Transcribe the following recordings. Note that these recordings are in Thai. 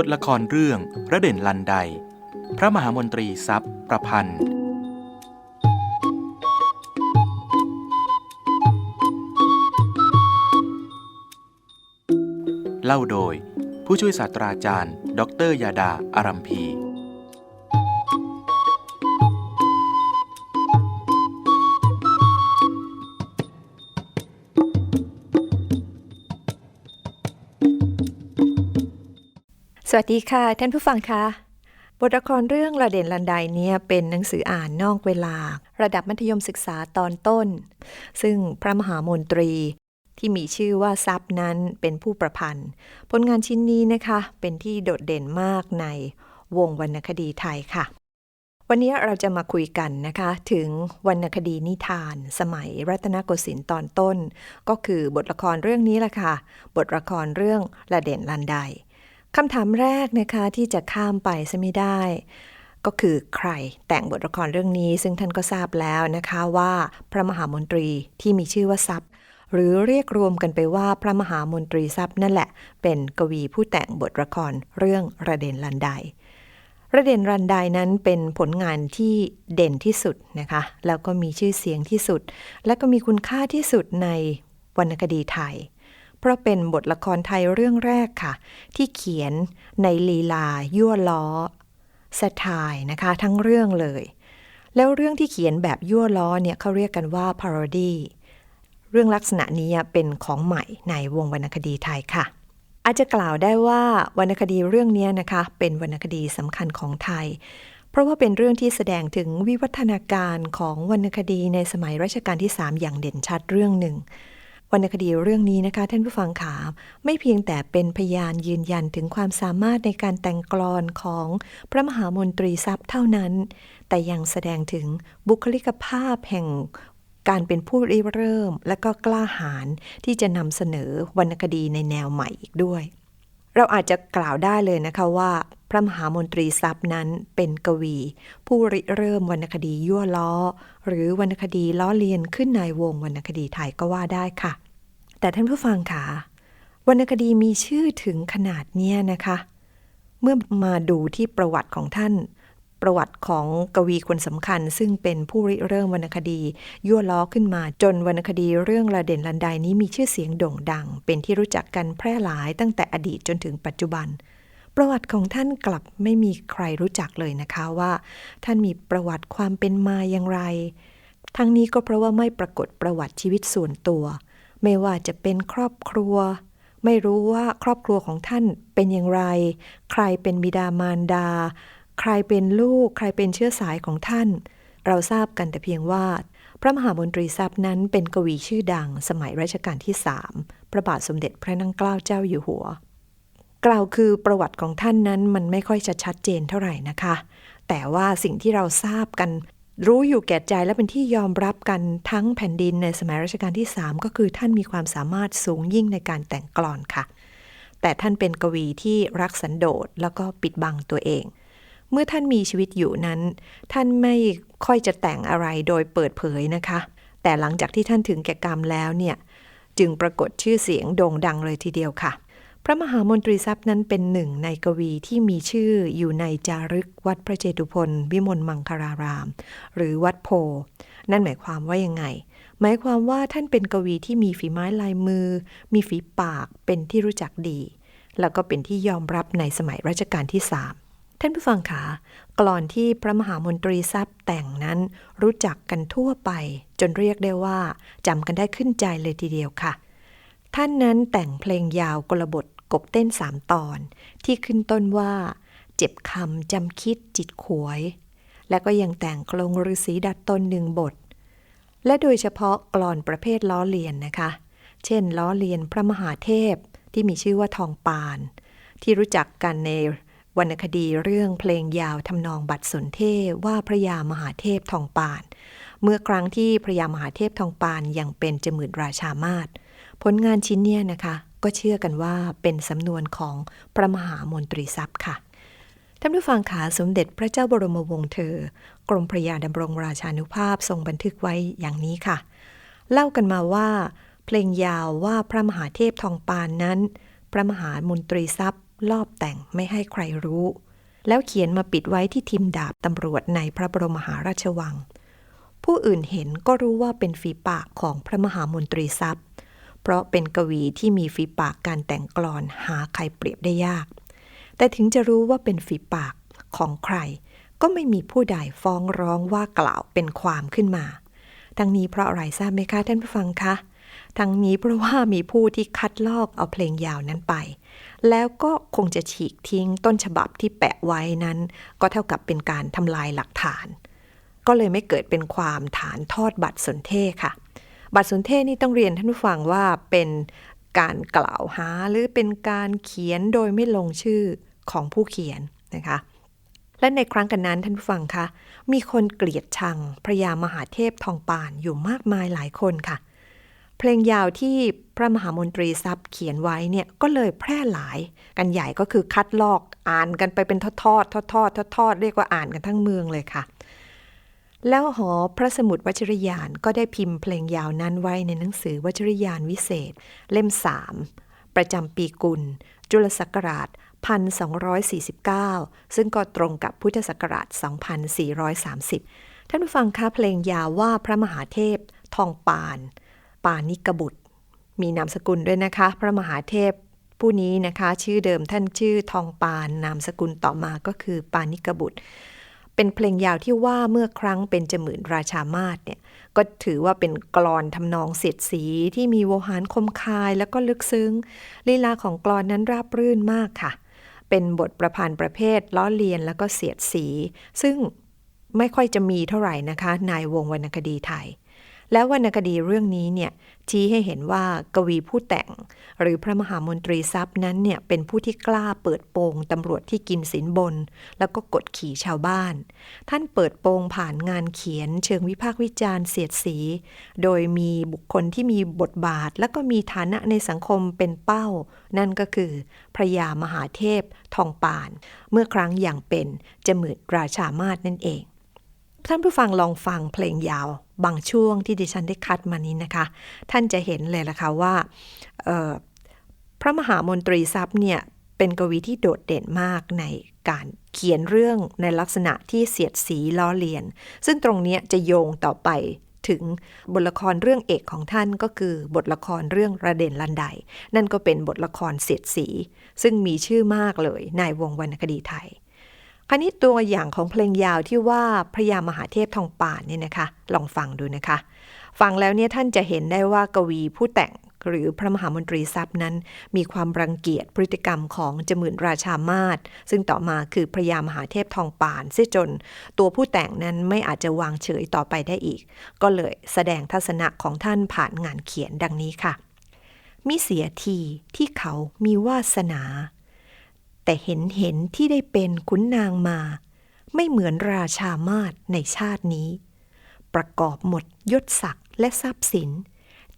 บทละครเรื่องพระเด่นลันได พระมหามนตรีทรัพย์ ประพันธ์ เล่าโดย ผู้ช่วยศาสตราจารย์ ดรยาดาอารัมพี วัสดีค่ะ ท่านผู้ฟังคะบทละครเรื่องระเด่นลันไดเนี่ยเป็นหนังสืออ่านนอกเวลา ระดับมัธยมศึกษาตอนต้น ซึ่งพระมหามนตรีที่มีชื่อว่าซับนั้นเป็นผู้ประพันธ์ ผลงานชิ้นนี้นะคะ เป็นที่โดดเด่นมากในวงวรรณคดีไทยค่ะ วันนี้เราจะมาคุยกันนะคะ ถึงวรรณคดีนิทาน สมัยรัตนโกสินทร์ตอนต้น ก็คือบทละครเรื่องนี้แหละค่ะ บทละครเรื่องระเด่นลันได คำถามแรกนะคะที่จะข้ามไปซะไม่ได้ ก็คือใครแต่งบทละครเรื่องนี้ ซึ่งท่านก็ทราบแล้วนะคะว่าพระมหามนตรีที่มีชื่อว่าทรัพย์หรือเรียกรวมกันไปว่าพระมหามนตรีทรัพย์นั่นแหละ เป็นกวีผู้แต่งบทละครเรื่องระเด่นลันไดระเด่นรันไดนั้นเป็นผลงานที่เด่นที่สุดนะคะ แล้วก็มีชื่อเสียงที่สุด และก็มีคุณค่าที่สุดในวรรณคดีไทย ราะเป็นบทละครไทยเรื่องแรกค่ะ ที่เขียนในลีลา ยั่วล้อสไตล์นะคะ ทั้งเรื่องเลย แล้วเรื่องที่เขียนแบบยั่วล้อเนี่ยเขาเรียกกันว่า parody เรื่องลักษณะนี้เป็นของใหม่ในวงวรรณคดีไทยค่ะ อาจจะกล่าวได้ว่าวรรณคดีเรื่องนี้นะคะ เป็นวรรณคดีสำคัญของไทย เพราะว่าเป็นเรื่องที่แสดงถึงวิวัฒนาการของวรรณคดีในสมัยรัชกาลที่ 3 อย่างเด่นชัดเรื่องหนึ่ง วรรณคดีเรื่องนี้นะคะ ท่านผู้ฟังขาไม่เพียงแต่เป็นพยานยืนยันถึงความสามารถในการแต่งกลอนของพระมหามนตรีทรัพย์เท่านั้น แต่ยังแสดงถึงบุคลิกภาพแห่งการเป็นผู้ริเริ่ม และก็กล้าหาญที่จะนำเสนอวรรณคดีในแนวใหม่อีกด้วย เราอาจจะกล่าวได้เลยนะคะว่า พระมหามนตรีทรัพย์นั้นเป็นกวี ผู้ริเริ่มวรรณคดียั่วล้อ หรือวรรณคดีล้อเลียนขึ้นในวงวรรณคดีไทยก็ว่าได้ค่ะ แต่ท่านผู้ฟังคะวรรณคดีมีชื่อถึงขนาดเนี้ยนะคะ เมื่อมาดูที่ประวัติของท่าน ประวัติของกวีคนสำคัญ ซึ่งเป็นผู้ริเริ่มวรรณคดี ยั่วล้อขึ้นมาจนวรรณคดีเรื่องระเด่นลันไดนี้มีชื่อเสียงโด่งดัง เป็นที่รู้จักกันแพร่หลายตั้งแต่อดีตจนถึงปัจจุบัน ประวัติของท่านกลับไม่มีใครรู้จักเลยนะคะว่า ท่านมีประวัติความเป็นมาอย่างไร ทั้งนี้ก็เพราะว่าไม่ปรากฏประวัติชีวิตส่วนตัว ไม่ว่าจะเป็นครอบครัว ไม่รู้ว่าครอบครัวของท่านเป็นอย่างไร ใครเป็นบิดามารดา ใครเป็นลูก ใครเป็นเชื้อสายของท่าน เราทราบกันแต่เพียงว่าพระมหามนตรีทรัพย์นั้นเป็นกวีชื่อดังสมัยรัชกาลที่สามพระบาทสมเด็จพระนั่งเกล้าเจ้าอยู่หัว กล่าวคือประวัติของท่านนั้นมันไม่ค่อยจะชัดเจนเท่าไหร่นะคะ แต่ว่าสิ่งที่เราทราบกัน รู้อยู่แก่ใจและเป็นที่ยอมรับกันทั้งแผ่นดินในสมัยรัชกาลที่ 3 ก็คือท่านมีความสามารถสูงยิ่งในการแต่งกลอนค่ะ แต่ท่านเป็นกวีที่รักสันโดษแล้วก็ปิดบังตัวเอง เมื่อท่านมีชีวิตอยู่นั้น ท่านไม่ค่อยจะแต่งอะไรโดยเปิดเผยนะคะ แต่หลังจากที่ท่านถึงแก่กรรมแล้วเนี่ยจึงปรากฏชื่อเสียงโด่งดังเลยทีเดียวค่ะ พระมหามนตรีทรัพย์นั้นเป็นหนึ่งในกวีที่มีชื่ออยู่ในจารึกวัดพระเจตุพนวิมลมังคาราราม หรือวัดโพ นั่นหมายความว่ายังไง หมายความว่าท่านเป็นกวีที่มีฝีไม้ลายมือ มีฝีปากเป็นที่รู้จักดี แล้วก็เป็นที่ยอมรับในสมัยรัชกาลที่สามท่านผู้ฟังคะกลอนที่พระมหามนตรีทรัพย์แต่งนั้นรู้จักกันทั่วไป จนเรียกได้ว่าจำกันได้ขึ้นใจเลยทีเดียวค่ะ ท่านนั้นแต่งเพลงยาวกลบท บเต้นสามตอน ที่ขึ้นต้นว่า เจ็บคำจำคิดจิตขวย และก็ยังแต่งกลงฤาษีดัดตนหนึ่งบท และโดยเฉพาะกลอนประเภทล้อเลียนนะคะ เช่น ล้อเลียนพระมหาเทพที่มีชื่อว่าทองปาน ที่รู้จักกันในวรรณคดีเรื่องเพลงยาวทำนองบัตรสนเทว่าพระยามหาเทพทองปาน เมื่อครั้งที่พระยามหาเทพทองปานยังเป็นจมื่นราชามาศผลงานชิ้นเนี้ยนะคะ ก็เชื่อกันว่าเป็นสำนวนของพระมหามนตรีทรัพย์ค่ะท่านผู้ฟังขาสมเด็จพระเจ้าบรมวงศ์เธอ กรมพระยาดำรงราชานุภาพทรงบันทึกไว้อย่างนี้ค่ะ เล่ากันมาว่า เพลงยาวว่าพระมหาเทพทองปานนั้น พระมหามนตรีทรัพย์ ลอบแต่งไม่ให้ใครรู้ แล้วเขียนมาปิดไว้ที่ทิมดาบตำรวจในพระบรมมหาราชวัง ผู้อื่นเห็นก็รู้ว่าเป็นฝีปากของพระมหามนตรีทรัพย์ เพราะเป็นกวีที่มีฝีปากการแต่งกลอนหาใครเปรียบได้ยาก แต่ถึงจะรู้ว่าเป็นฝีปากของใคร ก็ไม่มีผู้ใดฟ้องร้องว่ากล่าวเป็นความขึ้นมา ทั้งนี้เพราะอะไรทราบไหมคะท่านผู้ฟังคะ ทั้งนี้เพราะว่ามีผู้ที่คัดลอกเอาเพลงยาวนั้นไป แล้วก็คงจะฉีกทิ้งต้นฉบับที่แปะไว้นั้น ก็เท่ากับเป็นการทำลายหลักฐาน ก็เลยไม่เกิดเป็นความฐานทอดบัตรสนเทศค่ะ บัตรสนเทศนี่ต้องเรียนท่านผู้ฟังว่าเป็นการกล่าวหาหรือเป็นการเขียนโดยไม่ลงชื่อของผู้เขียนนะคะ และในครั้งกันนั้นท่านผู้ฟังคะมีคนเกลียดชังพระยามหาเทพทองปานอยู่มากมายหลายคนค่ะ เพลงยาวที่พระมหามนตรีทรัพย์เขียนไว้เนี่ยก็เลยแพร่หลายกันใหญ่ก็คือคัดลอกอ่านกันไปเป็นทอดทอดทอดทอดทอดทอดเรียกว่าอ่านกันทั้งเมืองเลยค่ะ แล้วหอพระสมุดวชรยานก็ได้พิมพ์เพลงยาวนั้นไว้ในหนังสือวชรยานวิเศษ เล่ม3ประจำปีกุล จุลศักราช 1249 ซึ่งก็ตรงกับพุทธศักราช 2430 ท่านผู้ฟังคะเพลงยาวว่าพระมหาเทพ ทองปาน ปานิกบุตร มีนามสกุลด้วยนะคะ พระมหาเทพผู้นี้นะคะ ชื่อเดิมท่านชื่อทองปาน นามสกุลต่อมาก็คือปานิกบุตร เป็นเพลงยาวที่ว่าเมื่อครั้งเป็นจมื่นราชามาศเนี่ยก็ถือว่าเป็นกรอนทำนองเสียดสีที่มีโวหารคมคายแล้วก็ลึกซึ้ง ลีลาของกรอนนั้นราบรื่นมากค่ะ เป็นบทประพันธ์ประเภทล้อเลียนแล้วก็เสียดสี ซึ่งไม่ค่อยจะมีเท่าไหร่นะคะในวงวรรณคดีไทย แล้ววรรณคดีเรื่องนี้เนี่ยชี้ให้เห็นว่ากวีผู้แต่ง หรือพระมหามนตรีทรัพย์นั้นเนี่ยเป็นผู้ที่กล้าเปิดโปงตำรวจที่กินสินบน แล้วก็กดขี่ชาวบ้าน ท่านเปิดโปงผ่านงานเขียน เชิงวิพากษ์วิจารณ์เสียดสี โดยมีบุคคลที่มีบทบาท และก็มีฐานะในสังคมเป็นเป้า นั่นก็คือ พระยามหาเทพทองปาน เมื่อครั้งอย่างเป็นจมืดราชามาศนั่นเอง ท่านผู้ฟังลองฟังเพลงยาวบางช่วงที่ดิฉันได้คัดมานี้นะคะ ท่านจะเห็นเลยละค่ะว่าพระมหามนตรีทรัพย์เนี่ยเป็นกวีที่โดดเด่นมากในการเขียนเรื่องในลักษณะที่เสียดสีล้อเลียน ซึ่งตรงนี้จะโยงต่อไปถึงบทละครเรื่องเอกของท่านก็คือบทละครเรื่องระเด่นลันได นั่นก็เป็นบทละครเสียดสี ซึ่งมีชื่อมากเลยในวงวรรณคดีไทย คราวนี้ตัวอย่างของเพลงยาวที่ว่าพระยามหาเทพทองป่านเนี่ยนะคะ ลองฟังดูนะคะ ฟังแล้วเนี่ยท่านจะเห็นได้ว่ากวีผู้แต่งหรือพระมหามนตรีทรัพย์นั้น มีความรังเกียจพฤติกรรมของจมื่นราชามาศซึ่งต่อมาคือพระยามหาเทพทองป่านเสียจน ตัวผู้แต่งนั้นไม่อาจจะวางเฉยต่อไปได้อีก ก็เลยแสดงทัศนะของท่านผ่านงานเขียนดังนี้ค่ะ มิเสียทีที่เขามีวาสนา แต่เห็นเห็นที่ได้เป็นขุนนางมา ไม่เหมือนราชามาศในชาตินี้ ประกอบหมดยศศักดิ์และทรัพย์สิน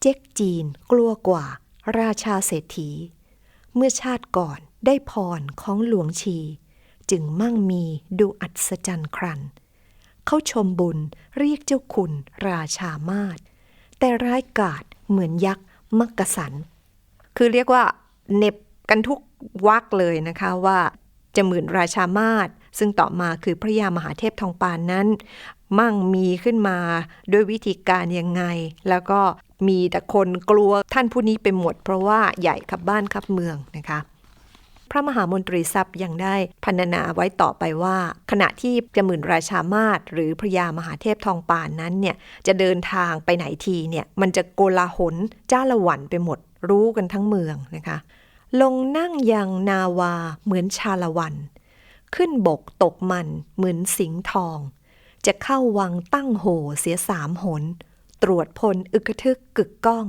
เจ๊กจีนกลัวกว่า ราชาเศรษฐี เมื่อชาติก่อนได้พรของหลวงชี จึงมั่งมีดูอัศจรรย์ครัน เขาชมบุญเรียกเจ้าคุณราชามาศแต่ร้ายกาจเหมือนยักษ์มักกะสัน คือเรียกว่าเน็บกันทุก วักเลยนะคะว่าจมื่นราชามาศซึ่งต่อมาคือพระยามหาเทพทองปานนั้น มั่งมีขึ้นมาด้วยวิธีการยังไง แล้วก็มีแต่คนกลัวท่านผู้นี้ไปหมด เพราะว่าใหญ่ขับบ้านขับเมืองนะคะพระมหามนตรีทรัพย์ยังได้พันนาไว้ต่อไปว่า ขณะที่จมื่นราชามาศหรือพระยามหาเทพทองปานนั้นเนี่ยจะเดินทางไปไหนทีเนี่ยมันจะโกลาหลจ้าละหวันไปหมดรู้กันทั้งเมืองนะคะ ลงนั่งยังนาวาเหมือนชาละวัน ขึ้นบกตกมันเหมือนสิงห์ทอง จะเข้าวังตั้งโหเสียสามหน ตรวจพลอึกทึกกึกก้อง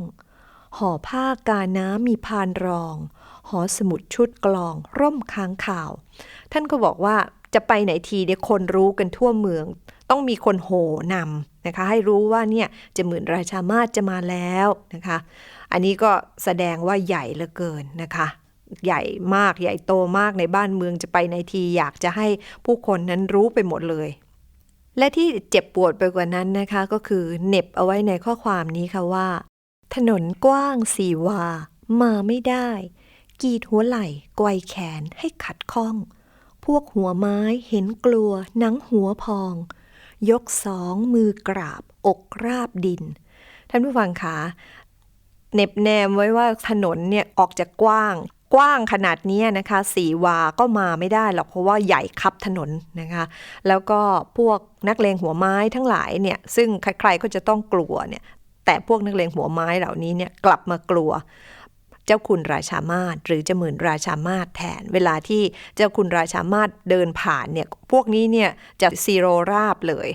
ห่อผ้ากาน้ำมีพานรอง หอสมุดชุดกลอง ร่มค้างข่าว ท่านก็บอกว่าจะไปไหนทีเดี๋ยวคนรู้กันทั่วเมือง ต้องมีคนโหนำนะคะ ให้รู้ว่าเนี่ยจะเหมือนราชามาศจะมาแล้วนะคะ อันนี้ก็แสดงว่าใหญ่เหลือเกินนะคะใหญ่มากใหญ่โตมากในบ้านเมืองจะไปในทีอยากจะให้ผู้คนนั้นรู้ไปหมดเลย และที่เจ็บปวดไปกว่านั้นนะคะก็คือเน็บเอาไว้ในข้อความนี้ค่ะว่า ถนนกว้างสีวา มาไม่ได้ กีดหัวไหล่ไกวแขนให้ขัดข้อง พวกหัวไม้เห็นกลัวหนังหัวพอง ยกสองมือกราบอกราบดิน ท่านผู้ฟังคะ เน็บแนมไว้ว่าถนนเนี่ยออกจากกว้างกว้างขนาดนี้นะคะสีวาก็มาไม่ได้หรอกเพราะว่าใหญ่คับถนนนะคะ แล้วก็พวกนักเลงหัวไม้ทั้งหลายเนี่ยซึ่งใครๆก็จะต้องกลัวเนี่ยแต่พวกนักเลงหัวไม้เหล่านี้เนี่ยกลับมากลัว เจ้าคุณราชามาศหรือเจ้าหมื่นราชามาศแทน เวลาที่เจ้าคุณราชามาศเดินผ่านเนี่ยพวกนี้เนี่ยจะซีโรราบเลย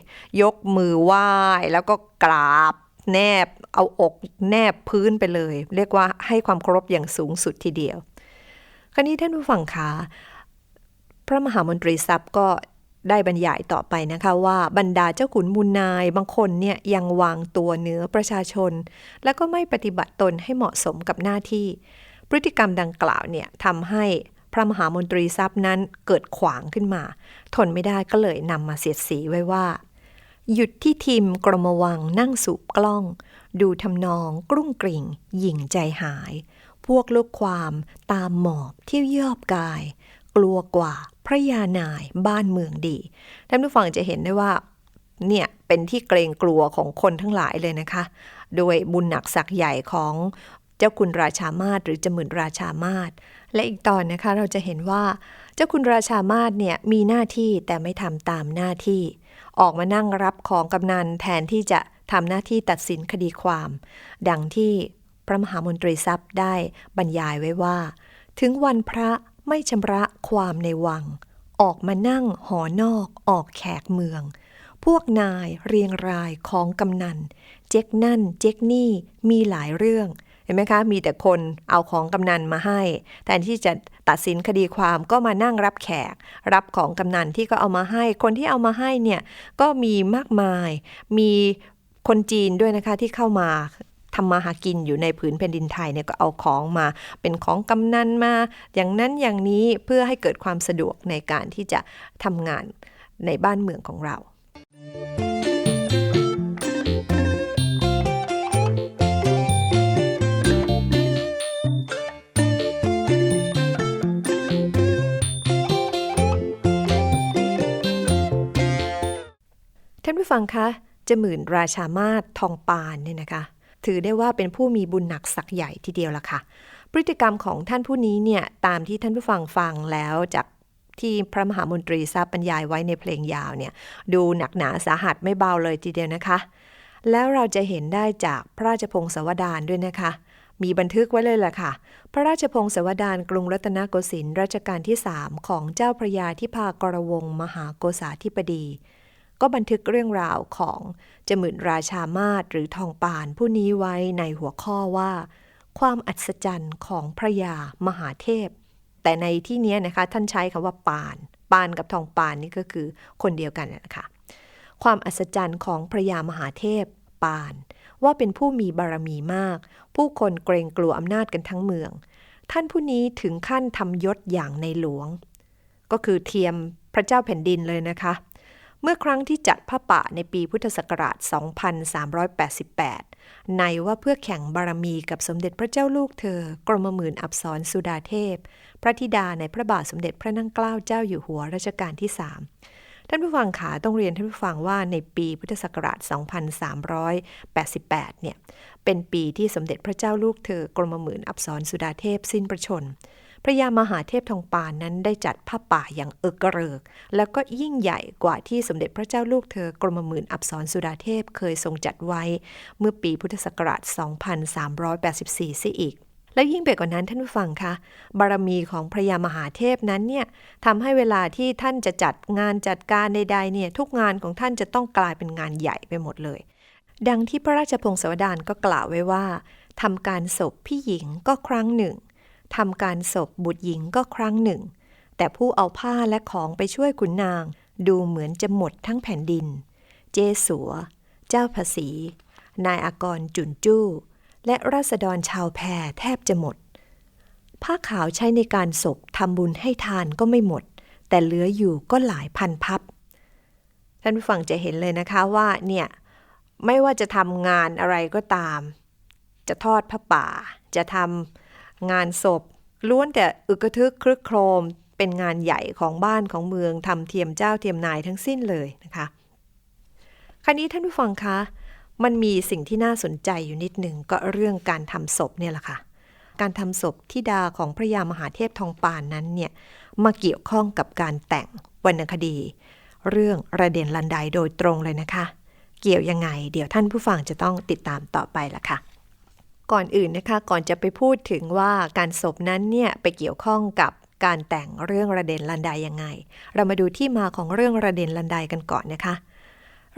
ยกมือไหว้แล้วก็กราบ แนบเอาอกแนบพื้นไปเลย เรียกว่าให้ความเคารพอย่างสูงสุดทีเดียว คราวนี้ท่านผู้ฟังคะพระมหามนตรีทรัพย์ก็ได้บรรยายต่อไปนะคะว่าบรรดาเจ้าขุนมูลนายบางคนเนี่ยยังวางตัวเหนือประชาชน แล้วก็ไม่ปฏิบัติตนให้เหมาะสมกับหน้าที่ พฤติกรรมดังกล่าวเนี่ยทำให้พระมหามนตรีทรัพย์นั้นเกิดขวางขึ้นมา ทนไม่ได้ก็เลยนำมาเสียดสีไว้ว่า หยุดที่ทีมกรมวังนั่งสูบกล้อง ดูทำนองกรุ้งกริ่ง หยิ่งใจหาย พวกลูกความตามหมอบที่ยอบกาย กลัวกว่าพระยานายบ้านเมืองดี ท่านผู้ฟังจะเห็นได้ว่า เนี่ยเป็นที่เกรงกลัวของคนทั้งหลายเลยนะคะ โดยบุญหนักศักย์ใหญ่ของเจ้าคุณราชามาศหรือจมื่นราชามาศและอีกตอนนะคะเราจะเห็นว่า เจ้าคุณราชามาศเนี่ยมีหน้าที่แต่ไม่ทำตามหน้าที่ ออกมานั่งรับของกำนันแทนที่จะทำหน้าที่ตัดสินคดีความ ดังที่พระมหามนตรีทรัพย์ได้บรรยายไว้ว่า ถึงวันพระไม่ชำระความในวัง ออกมานั่งหอนอกออกแขกเมือง พวกนายเรียงรายของกำนัน เจ๊กนั่น เจ๊กนี่มีหลายเรื่อง เห็นไหมคะมีแต่คนเอาของกำนันมาให้แทนที่จะตัดสินคดีความก็มานั่งรับแขก รับของกำนันที่ก็เอามาให้ คนที่เอามาให้เนี่ยก็มีมากมาย มีคนจีนด้วยนะคะที่เข้ามาทำมาหากินอยู่ในผืนแผ่นดินไทยเนี่ยก็เอาของมาเป็นของกำนันมา อย่างนั้นอย่างนี้เพื่อให้เกิดความสะดวกในการที่จะทำงานในบ้านเมืองของเราท่า ฟังคะจหมื่นราชามาศทองปานเนี่ยนะคะ ถือได้ว่าเป็นผู้มีบุญหนักศักใหญ่ทีเดียวละค่ะ พฤติกรรมของท่านผู้นี้เนี่ยตามที่ท่านผู้ฟังฟังแล้วจากที่พระมหามนตรีทราบบรรยายไว้ในเพลงยาวเนี่ยดูหนักหนาสาหัสไม่เบาเลยทีเดียวนะคะ แล้วเราจะเห็นได้จากพระราชพงศาวดารด้วยนะคะ มีบันทึกไว้เลยล่ะค่ะ พระราชพงศาวดารกรุงรัตนโกสินทร์รัชกาลที่ 3 ของเจ้าพระยาที่พากรวงมหาโกษาธิบดี ก็บันทึกเรื่องราวของจมื่นราชามาศหรือทองปานผู้นี้ไว้ในหัวข้อว่า ความอัศจรรย์ของพระยามหาเทพ แต่ในที่นี้นะคะท่านใช้คำว่าปาน ปานกับทองปานนี่ก็คือคนเดียวกันนะคะความอัศจรรย์ของพระยามหาเทพ ปาน ว่าเป็นผู้มีบารมีมาก ผู้คนเกรงกลัวอำนาจกันทั้งเมือง ท่านผู้นี้ถึงขั้นทำยศอย่างในหลวง ก็คือเทียมพระเจ้าแผ่นดินเลยนะคะ เมื่อครั้งที่จัดผ้าป่าในปีพุทธศักราช 2388 ในว่าเพื่อแข่งบารมีกับสมเด็จพระเจ้าลูกเธอ กรมหมื่นอับสรสุดาเทพ พระธิดาในพระบาทสมเด็จพระนั่งเกล้าเจ้าอยู่หัวรัชกาลที่3ท่านผู้ฟังขาต้องเรียนท่านผู้ฟังว่าในปีพุทธศักราช 2388 เนี่ย เป็นปีที่สมเด็จพระเจ้าลูกเธอกรมหมื่นอับสรสุดาเทพสิ้นพระชนม์ พระยามหาเทพทองปานนั้นได้จัดผ้าป่าอย่างเอกระเริก แล้วก็ยิ่งใหญ่กว่าที่สมเด็จพระเจ้าลูกเธอกรมหมื่นอับสรสุดาเทพเคยทรงจัดไว้ เมื่อปีพุทธศักราช 2384เสียอีกและยิ่งไปกว่านั้นท่านผู้ฟังคะบารมีของพระยามหาเทพนั้นเนี่ยทำให้เวลาที่ท่านจะจัดงานจัดการใดๆเนี่ยทุกงานของท่านจะต้องกลายเป็นงานใหญ่ไปหมดเลย ดังที่พระราชพงศาวดารก็กล่าวไว้ว่าทำการศพพี่หญิงก็ครั้งหนึ่ง ทำการศพบุตรหญิงก็ครั้งหนึ่ง แต่ผู้เอาผ้าและของไปช่วยขุนนาง ดูเหมือนจะหมดทั้งแผ่นดิน เจสัว เจ้าภาษี นายอากรจุนจู้ และราษฎรชาวแพรแทบจะหมด ผ้าขาวใช้ในการศพทำบุญให้ทานก็ไม่หมด แต่เหลืออยู่ก็หลายพันพับ ท่านผู้ฟังจะเห็นเลยนะคะว่าเนี่ยไม่ว่าจะทำงานอะไรก็ตาม จะทอดผ้าป่า จะทำ งานศพ ล้วนแต่อึกทึกครึกโครม เป็นงานใหญ่ของบ้านของเมืองทำเทียมเจ้าเทียมนายทั้งสิ้นเลยนะคะคราวนี้ท่านผู้ฟังคะมันมีสิ่งที่น่าสนใจอยู่นิดหนึ่งก็เรื่องการทำศพเนี่ยแหละค่ะ การทำศพที่ดาของพระยามหาเทพทองปานนั้นเนี่ยมาเกี่ยวข้องกับการแต่งวรรณคดี เรื่องระเด่นลันไดโดยตรงเลยนะคะ เกี่ยวยังไง เดี๋ยวท่านผู้ฟังจะต้องติดตามต่อไปละค่ะ ก่อนอื่นนะคะก่อนจะไปพูดถึงว่าการศพนั้นเนี่ยไปเกี่ยวข้องกับการแต่งเรื่องระเด่นลันไดยังไง เรามาดูที่มาของเรื่องระเด่นลันไดกันก่อนนะคะ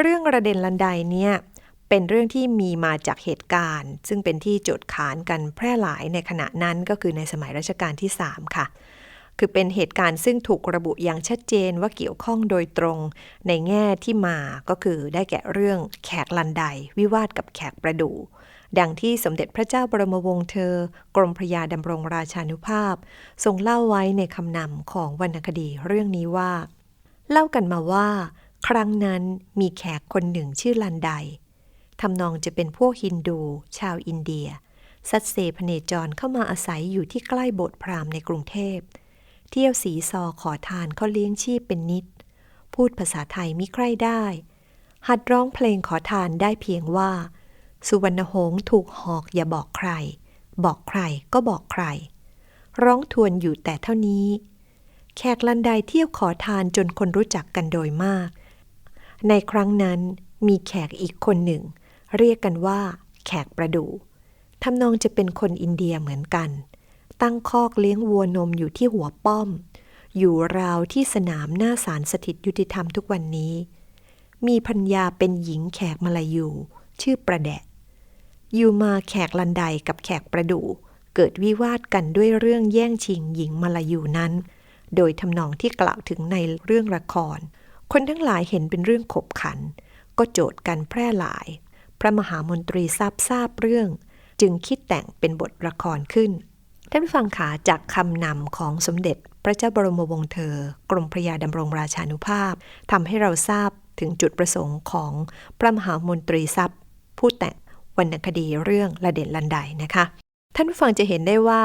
เรื่องระเด่นลันไดเนี่ยเป็นเรื่องที่มีมาจากเหตุการณ์ ซึ่งเป็นที่โจทย์ขานกันแพร่หลายในขณะนั้นก็คือในสมัยรัชกาลที่ 3 ค่ะ คือเป็นเหตุการณ์ซึ่งถูกระบุอย่างชัดเจนว่าเกี่ยวข้องโดยตรงในแง่ที่มาก็คือได้แก่เรื่องแขกลันไดวิวาทกับแขกประดู ดังที่สมเด็จพระเจ้าบรมวงศ์เธอ กรมพระยาดำรงราชานุภาพ ทรงเล่าไว้ในคำนำของวรรณคดีเรื่องนี้ว่า เล่ากันมาว่า ครั้งนั้นมีแขกคนหนึ่งชื่อลันไดทำนองจะเป็นพวกฮินดู ชาวอินเดีย สัตเซพเนจรเข้ามาอาศัยอยู่ที่ใกล้โบสถ์พราหมณ์ในกรุงเทพ เที่ยวสีซอขอทานเขาเลี้ยงชีพเป็นนิด พูดภาษาไทยมิใคร่ได้ หัดร้องเพลงขอทานได้เพียงว่า สุวรรณหงษ์ถูกหอกอย่าบอกใคร บอกใครก็บอกใคร ร้องทวนอยู่แต่เท่านี้ แขกลันไดเที่ยวขอทานจนคนรู้จักกันโดยมาก ในครั้งนั้นมีแขกอีกคนหนึ่ง เรียกกันว่า แขกประดูทำนองจะเป็นคนอินเดียเหมือนกัน ตั้งคอกเลี้ยงวัวนมอยู่ที่หัวป้อม อยู่ราวที่สนามหน้าศาลสถิตยุติธรรมทุกวันนี้ มีพัญญาเป็นหญิงแขกมาลายูชื่อประแดะ ยู่มาแขกลันไดกับแขกประดูเกิดวิวาทกันด้วยเรื่องแย่งชิงหญิงมาลายูนั้น โดยทำนองที่กล่าวถึงในเรื่องละคร คนทั้งหลายเห็นเป็นเรื่องขบขัน ก็โจทย์กันแพร่หลาย พระมหามนตรีทราบทราบเรื่อง จึงคิดแต่งเป็นบทละครขึ้น ท่านผู้ฟังขาจากคำนำของสมเด็จพระเจ้าบรมวงศ์เธอ กรมพระยาดำรงราชานุภาพทำให้เราทราบถึงจุดประสงค์ของพระมหามนตรีทรัพย์ ผู้แต่ง วรรณคดีเรื่องละเด่นลันไดนะคะ ท่านผู้ฟังจะเห็นได้ว่า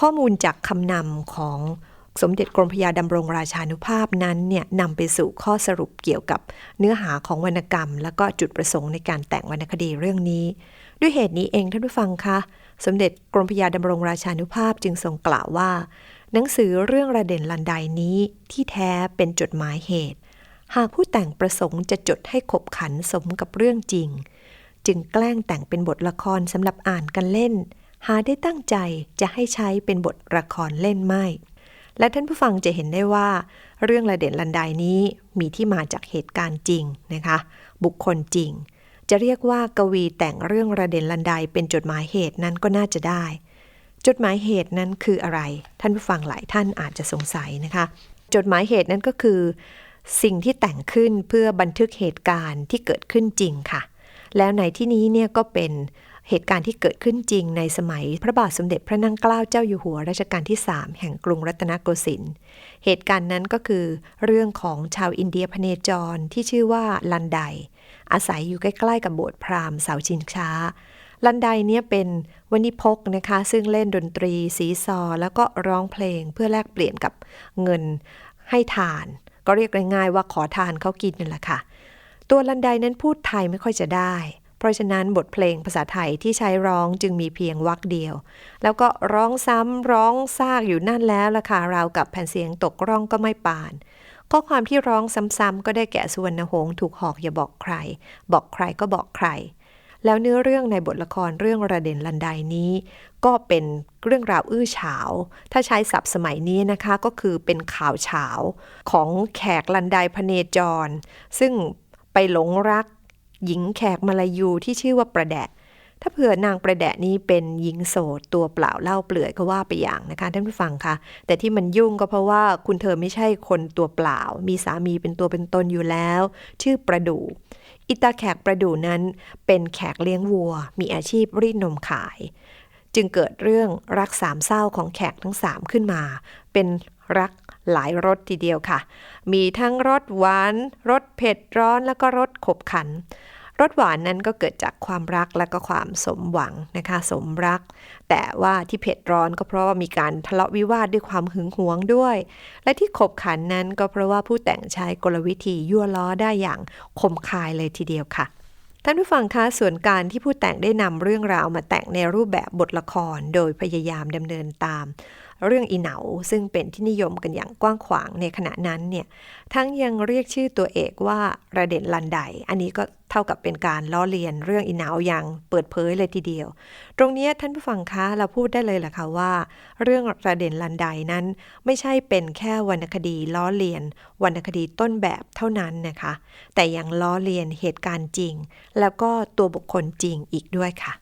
ข้อมูลจากคำนำของสมเด็จกรมพระยาดำรงราชานุภาพนั้นเนี่ยนำไปสู่ข้อสรุปเกี่ยวกับเนื้อหาของวรรณกรรม และก็จุดประสงค์ในการแต่งวรรณคดีเรื่องนี้ ด้วยเหตุนี้เองท่านผู้ฟังคะสมเด็จกรมพระยาดำรงราชานุภาพจึงทรงกล่าวว่า หนังสือเรื่องระเด่นลันไดนี้ที่แท้เป็นจดหมายเหตุ หากผู้แต่งประสงค์จะจดให้ขบขันสมกับเรื่องจริง จึงแกล้งแต่งเป็นบทละครสำหรับอ่านกันเล่น หาได้ตั้งใจจะให้ใช้เป็นบทละครเล่นไม่ และท่านผู้ฟังจะเห็นได้ว่า เรื่องระเด่นลันไดนี้มีที่มาจากเหตุการณ์จริงนะคะ บุคคลจริง จะเรียกว่ากวีแต่งเรื่องระเด่นลันไดเป็นจดหมายเหตุนั้นก็น่าจะได้ จดหมายเหตุนั้นคืออะไร ท่านผู้ฟังหลายท่านอาจจะสงสัยนะคะ จดหมายเหตุนั้นก็คือ สิ่งที่แต่งขึ้นเพื่อบันทึกเหตุการณ์ที่เกิดขึ้นจริงค่ะ แล้วในที่นี้เนี่ยก็เป็นเหตุการณ์ที่เกิดขึ้นจริงในสมัยพระบาทสมเด็จพระนั่งเกล้าเจ้าอยู่หัวรัชกาลที่ 3 แห่งกรุงรัตนโกสินทร์ เหตุการณ์นั้นก็คือ เรื่องของชาวอินเดียพเนจรที่ชื่อว่าลันได อาศัยอยู่ใกล้ๆกับโบสถ์พราหมณ์เสาชิงช้า ลันไดเนี่ยเป็นวณิพกนะคะ ซึ่งเล่นดนตรี สีซอ แล้วก็ร้องเพลงเพื่อแลกเปลี่ยนกับเงินให้ทาน ก็เรียกง่ายๆว่าขอทานเขากินนั่นแหละค่ะ ตัวลันไดนั้นพูดไทยไม่ค่อยจะได้ เพราะฉะนั้นบทเพลงภาษาไทยที่ใช้ร้องจึงมีเพียงวรรคเดียว แล้วก็ร้องซ้ำร้องซากอยู่นั่นแล้วล่ะค่ะราวกับแผ่นเสียงตกร่องก็ไม่ปานข้อความที่ร้องซ้ำๆก็ได้แก่สุวรรณหงษ์ถูกหอกอย่าบอกใคร บอกใครก็บอกใคร แล้วเนื้อเรื่องในบทละครเรื่องระเด่นลันไดนี้ ก็เป็นเรื่องราวอื้อฉาว ถ้าใช้ศัพท์สมัยนี้นะคะก็คือเป็นข่าวเฉาของแขกลันไดพเนจร ซึ่ง ไปหลงรัก หญิงแขกมาลายูที่ชื่อว่าประแดะ ถ้าเผื่อนางประแดะนี้เป็นหญิงโสดตัวเปล่าเล่าเปลือยก็ว่าไปอย่างนะคะท่านผู้ฟังคะแต่ที่มันยุ่งก็เพราะว่าคุณเธอไม่ใช่คนตัวเปล่า มีสามีเป็นตัวเป็นตนอยู่แล้ว ชื่อประดูอิตาแขกประดูนั้นเป็นแขกเลี้ยงวัว มีอาชีพรีดนมขาย จึงเกิดเรื่องรักสามเศร้าของแขกทั้งสามขึ้นมา เป็น รักหลายรสทีเดียวค่ะ มีทั้งรสหวาน รสเผ็ดร้อนแล้วก็รสขบขัน รสหวานนั้นก็เกิดจากความรักและก็ความสมหวังนะคะ สมรัก แต่ว่าที่เผ็ดร้อนก็เพราะว่ามีการทะเลาะวิวาทด้วยความหึงหวงด้วย และที่ขบขันนั้นก็เพราะว่าผู้แต่งใช้กลวิธียั่วล้อได้อย่างคมคายเลยทีเดียวค่ะท่านผู้ฟังคะส่วนการที่ผู้แต่งได้นำเรื่องราวมาแต่งในรูปแบบบทละคร โดยพยายามดำเนินตาม เรื่องอีเหนาซึ่งเป็นที่นิยมกันอย่างกว้างขวางในขณะนั้นเนี่ยทั้งยังเรียกชื่อตัวเอกว่าระเด็นลันไดอันนี้ก็เท่ากับเป็นการล้อเลียนเรื่องอีเหนาอย่างเปิดเผยเลยทีเดียว ตรงนี้ท่านผู้ฟังคะเราพูดได้เลยแหละค่ะว่า เรื่องระเด็นลันไดนั้น ไม่ใช่เป็นแค่วรรณคดีล้อเลียน วรรณคดีต้นแบบเท่านั้นนะคะ แต่ยังล้อเลียนเหตุการณ์จริง แล้วก็ตัวบุคคลจริงอีกด้วยค่ะ